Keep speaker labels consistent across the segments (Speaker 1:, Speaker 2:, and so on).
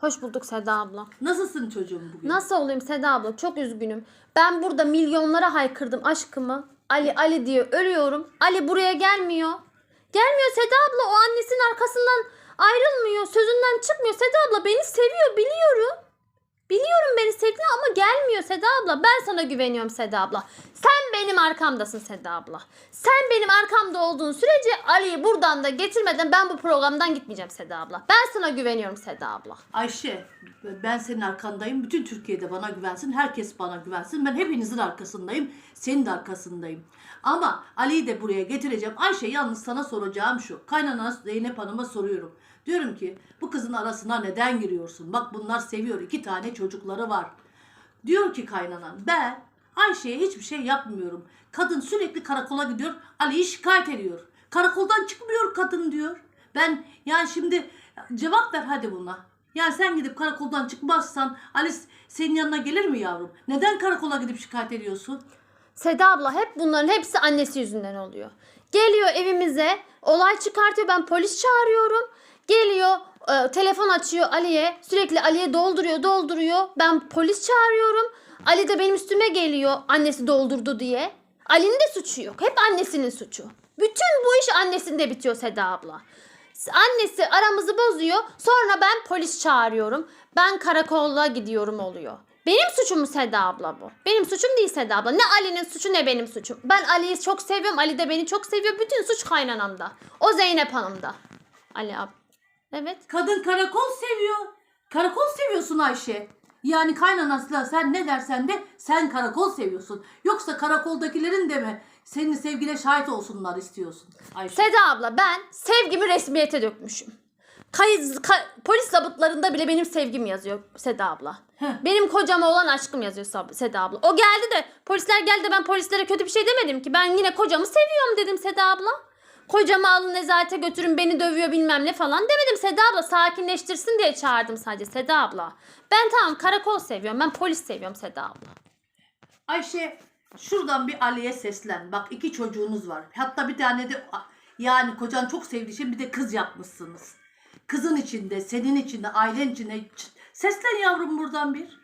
Speaker 1: Hoş bulduk Seda abla.
Speaker 2: Nasılsın çocuğum bugün?
Speaker 1: Nasıl olayım Seda abla? Çok üzgünüm. Ben burada milyonlara haykırdım aşkımı. Ali Ali diye ölüyorum. Ali buraya gelmiyor. Gelmiyor Seda abla. O annesinin arkasından ayrılmıyor. Sözünden çıkmıyor. Seda abla beni seviyor biliyorum. Biliyorum beni sevdiğini ama gelmiyor Seda abla. Ben sana güveniyorum Seda abla. Sen benim arkamdasın Seda abla. Sen benim arkamda olduğun sürece Ali'yi buradan da getirmeden ben bu programdan gitmeyeceğim Seda abla. Ben sana güveniyorum Seda abla.
Speaker 2: Ayşe ben senin arkandayım. Bütün Türkiye'de bana güvensin. Herkes bana güvensin. Ben hepinizin arkasındayım. Senin de arkasındayım. Ama Ali'yi de buraya getireceğim. Ayşe yalnız sana soracağım şu. Kaynana Zeynep Hanım'a soruyorum. Diyorum ki bu kızın arasına neden giriyorsun? Bak bunlar seviyor. iki tane çocukları var. Diyor ki kaynanan ben Ayşe'ye hiçbir şey yapmıyorum. Kadın sürekli karakola gidiyor. Ali'yi şikayet ediyor. Karakoldan çıkmıyor kadın diyor. Ben yani şimdi cevap ver hadi buna. Yani sen gidip karakoldan çıkmazsan Ali senin yanına gelir mi yavrum? Neden karakola gidip şikayet ediyorsun?
Speaker 1: Seda abla hep bunların hepsi annesi yüzünden oluyor. Geliyor evimize olay çıkartıyor ben polis çağırıyorum. Geliyor e, telefon açıyor Ali'ye sürekli Ali'ye dolduruyor dolduruyor. Ben polis çağırıyorum. Ali de benim üstüme geliyor annesi doldurdu diye. Ali'nin de suçu yok. Hep annesinin suçu. Bütün bu iş annesinde bitiyor Seda abla. Annesi aramızı bozuyor. Sonra ben polis çağırıyorum. Ben karakola gidiyorum oluyor. Benim suçum mu Seda abla bu? Benim suçum değil Seda abla. Ne Ali'nin suçu ne benim suçum. Ben Ali'yi çok seviyorum. Ali de beni çok seviyor. Bütün suç kaynanamda. O Zeynep Hanım'da. Ali ab. Evet.
Speaker 2: Kadın karakol seviyor. Karakol seviyorsun Ayşe. Yani kaynanasıyla sen ne dersen de sen karakol seviyorsun. Yoksa karakoldakilerin de mi senin sevgine şahit olsunlar istiyorsun Ayşe?
Speaker 1: Seda abla ben sevgimi resmiyete dökmüşüm. Kayıt, ka- polis zabıtlarında bile benim sevgim yazıyor Seda abla.
Speaker 2: Heh.
Speaker 1: Benim kocama olan aşkım yazıyor Seda abla. O geldi de polisler geldi de ben polislere kötü bir şey demedim ki. Ben yine kocamı seviyorum dedim Seda abla. Kocamı alın nezarete götürün beni dövüyor bilmem ne falan demedim Seda abla. Sakinleştirsin diye çağırdım sadece Seda abla. Ben tamam karakol seviyorum ben polis seviyorum Seda abla.
Speaker 2: Ayşe şuradan bir Ali'ye seslen. Bak iki çocuğunuz var. Hatta bir tane de yani kocan çok sevdiği için bir de kız yapmışsınız. Kızın içinde, senin içinde, ailen içinde. Seslen yavrum buradan bir.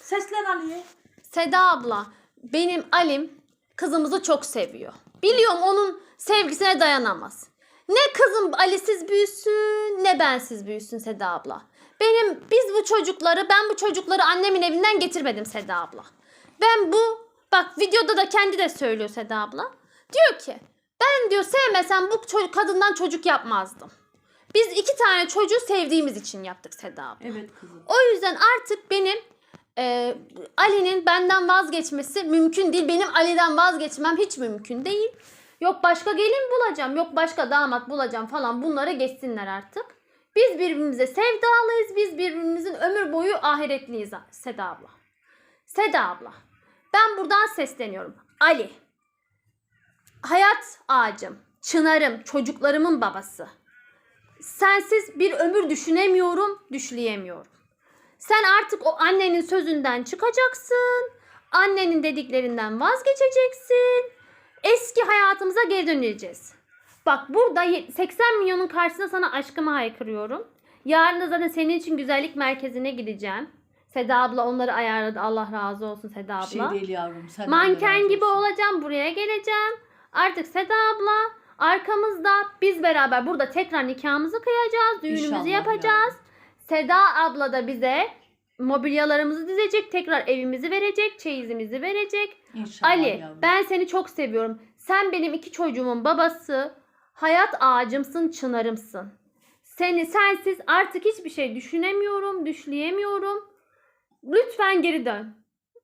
Speaker 2: Seslen Ali'ye.
Speaker 1: Seda abla benim Alim kızımızı çok seviyor. Biliyorum onun sevgisine dayanamaz. Ne kızım Ali'siz büyüsün ne bensiz büyüsün Seda abla. Benim biz bu çocukları ben bu çocukları annemin evinden getirmedim Seda abla. Ben bu bak videoda da kendi de söylüyor Seda abla. Diyor ki ben diyor sevmesem bu çocuk, kadından çocuk yapmazdım. Biz iki tane çocuğu sevdiğimiz için yaptık Seda abla.
Speaker 2: Evet kızım.
Speaker 1: O yüzden artık benim e, Ali'nin benden vazgeçmesi mümkün değil. Benim Ali'den vazgeçmem hiç mümkün değil. Yok başka gelin bulacağım, yok başka damat bulacağım falan bunları geçsinler artık. Biz birbirimize sevdalıyız, biz birbirimizin ömür boyu ahiretliyiz Seda abla. Seda abla, ben buradan sesleniyorum. Ali, hayat ağacım, çınarım, çocuklarımın babası. Sensiz bir ömür düşünemiyorum, düşleyemiyorum. Sen artık o annenin sözünden çıkacaksın. Annenin dediklerinden vazgeçeceksin. Eski hayatımıza geri döneceğiz. Bak burada ye- 80 milyonun karşısında sana aşkımı haykırıyorum. Yarın da zaten senin için güzellik merkezine gideceğim. Seda abla onları ayarladı. Allah razı olsun Seda
Speaker 2: Bir
Speaker 1: abla.
Speaker 2: şey değil yavrum. Sen
Speaker 1: Manken gibi olacağım buraya geleceğim. Artık Seda abla arkamızda biz beraber burada tekrar nikahımızı kıyacağız. Düğünümüzü
Speaker 2: İnşallah
Speaker 1: yapacağız. Seda abla da bize mobilyalarımızı dizecek. Tekrar evimizi verecek. Çeyizimizi verecek.
Speaker 2: İnşallah
Speaker 1: Ali
Speaker 2: yavrum.
Speaker 1: ben seni çok seviyorum. Sen benim iki çocuğumun babası. Hayat ağacımsın, çınarımsın. Seni sensiz artık hiçbir şey düşünemiyorum, düşleyemiyorum. Lütfen geri dön.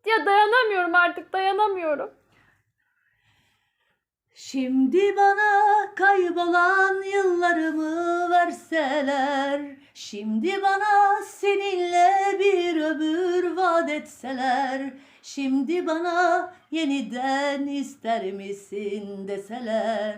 Speaker 1: Ya dayanamıyorum artık, dayanamıyorum.
Speaker 2: Şimdi bana kaybolan yıllarımı verseler Şimdi bana seninle bir ömür vaat etseler Şimdi bana yeniden ister misin deseler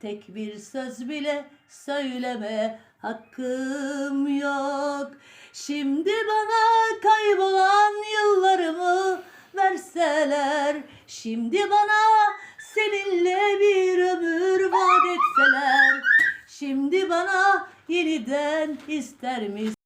Speaker 2: Tek bir söz bile söyleme hakkım yok. Şimdi bana kaybolan yıllarımı verseler Şimdi bana seninle bir ömür vaat etseler Şimdi bana yeniden ister misin?